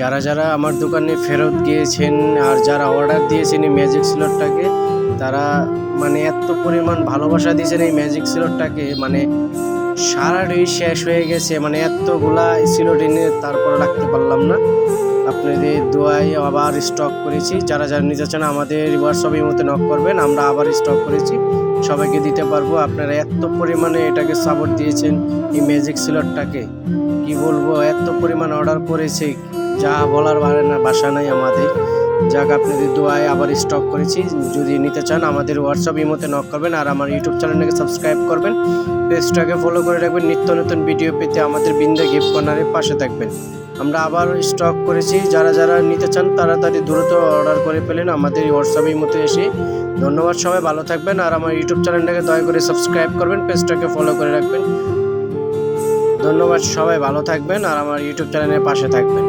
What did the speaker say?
যারা যারা আমার দোকানে ফেরত গিয়েছেন আর যারা অর্ডার দিয়েছেন এই ম্যাজিক সিলরটাকে তারা মানে এত পরিমাণ ভালোবাসা দিয়েছেন এই ম্যাজিক সিলরটাকে মানে সারাটাই শেষ হয়ে গেছে। মানে এতগুলা সিলট এনে তারপর রাখতে পারলাম না। আপনাদের দোয়াই আবার স্টক করেছি। যারা যারা নিতে চান আমাদের হোয়াটসঅ্যাপের মতো নক করবেন, আমরা আবার স্টক করেছি। সবাইকে দিতে পারব। আপনারা এত পরিমাণে এটাকে সাপোর্ট দিয়েছেন এই ম্যাজিক সিলরটাকে কি বলব? এত পরিমাণ অর্ডার করেছে। যা বলার না, বাসা নাই আমাদের। যাক, আপনাদের দোয়ায় আবার স্টক করেছি। যদি নিতে চান, আমাদের হোয়াটসঅ্যাপ ইমোতে নক করবেন আর আমার ইউটিউব চ্যানেলটাকে সাবস্ক্রাইব করবেন। পেজটাকে ফলো করে রাখবেন। নিত্য নতুন ভিডিও পেতে আমাদের বিন্দা গিফট কর্নারের পাশে থাকবেন। আমরা আবার স্টক করেছি। যারা যারা নিতে চান তাড়াতাড়ি দ্রুত অর্ডার করে ফেলেন আমাদের হোয়াটসঅ্যাপ ইমোতে এসে। ধন্যবাদ সবাই, ভালো থাকবেন আর আমার ইউটিউব চ্যানেলটাকে দয়া করে সাবস্ক্রাইব করবেন পেজটাকে ফলো করে রাখবেন। ধন্যবাদ সবাই, ভালো থাকবেন আর আমার ইউটিউব চ্যানেলের পাশে থাকবেন।